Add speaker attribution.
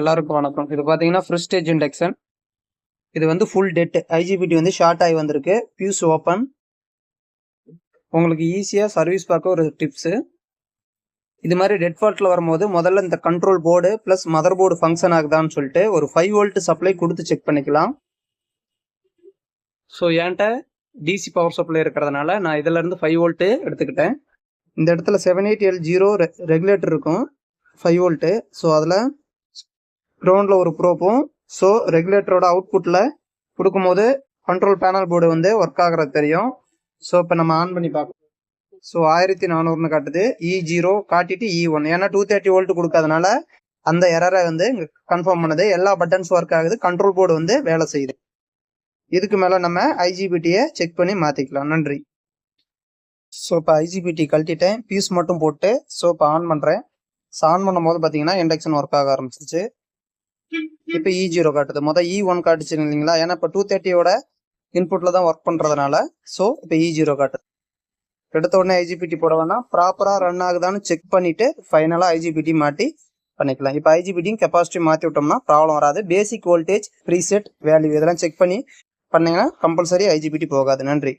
Speaker 1: எல்லாருக்கும் வணக்கம். இது பார்த்தீங்கன்னா ஃப்ரிஸ்டேஜ் இண்டெக்ஷன் இது வந்து ஃபுல் டெட் ஐஜிபிடி வந்து ஷார்ட் ஆகி வந்திருக்கு. பியூஸ் ஓப்பன் உங்களுக்கு ஈஸியாக சர்வீஸ் பார்க்க ஒரு டிப்ஸு இது மாதிரி டெட் ஃபால்ட்டில் வரும்போது முதல்ல இந்த control board plus mother board function ஆகுதான்னு சொல்லிட்டு ஒரு ஃபைவ் வோல்ட் சப்ளை கொடுத்து செக் பண்ணிக்கலாம். ஸோ என்கிட்ட டிசி பவர் சப்ளை இருக்கிறதுனால நான் இதிலேருந்து ஃபைவ் வோல்ட்டு எடுத்துக்கிட்டேன். இந்த இடத்துல seven eight L zero regulator இருக்கும். ஃபைவ் வோல்ட்டு ஸோ அதில் கிரவுண்டில் ஒரு ப்ரோப்பும் ஸோ ரெகுலேட்டரோட அவுட்புட்டில் கொடுக்கும்போது கண்ட்ரோல் பேனல் போர்டு வந்து ஒர்க் ஆகுறது தெரியும். ஸோ இப்போ நம்ம ஆன் பண்ணி பார்க்கணும் ஸோ ஆயிரத்தி நானூறுனு காட்டுது. E இ ஜீரோ காட்டிட்டு e இ ஒன் ஏன்னா டூ தேர்ட்டி வோல்ட் கொடுக்காதனால அந்த எரரை வந்து கன்ஃபார்ம் பண்ணுது. எல்லா பட்டன்ஸ் ஒர்க் ஆகுது. கண்ட்ரோல் போர்டு வந்து வேலை செய்யுது. இதுக்கு மேலே நம்ம ஐஜிபிடியை செக் பண்ணி மாற்றிக்கலாம் நன்றி. ஸோ இப்போ ஐஜிபிடி கழட்டிட்டேன். பீஸ் மட்டும் போட்டு ஸோ இப்போ ஆன் பண்ணுறேன் ஸோ ஆன் பண்ணும்போது பார்த்தீங்கன்னா இண்டக்ஷன் ஒர்க் ஆக ஆரம்பிச்சிருச்சு. இப்போ இ e ஜீரோ காட்டுது. மொதல் இ e ஒன் காட்டுச்சு இல்லைங்களா? ஏன்னா இப்போ டூ தேர்ட்டியோட இன்புட்டில் தான் ஒர்க் பண்ணுறதுனால ஸோ இப்போ இ e ஜீரோ காட்டுது. எடுத்த உடனே ஐஜிபிடி போட வேணாம். ப்ராப்பராக ரன் ஆகுதான்னு செக் பண்ணிட்டு ஃபைனலாக ஐஜிபிடி மாட்டி பண்ணிக்கலாம். இப்போ ஐஜிபிடியும் கெப்பாசிட்டி மாற்றி விட்டோம்னா ப்ராப்ளம் வராது. பேசிக் வோல்டேஜ் ப்ரீசெட் வேல்யூ இதெல்லாம் செக் பண்ணி பண்ணீங்கன்னா கம்பல்சரி ஐஜிபிடி போகாது. நன்றி.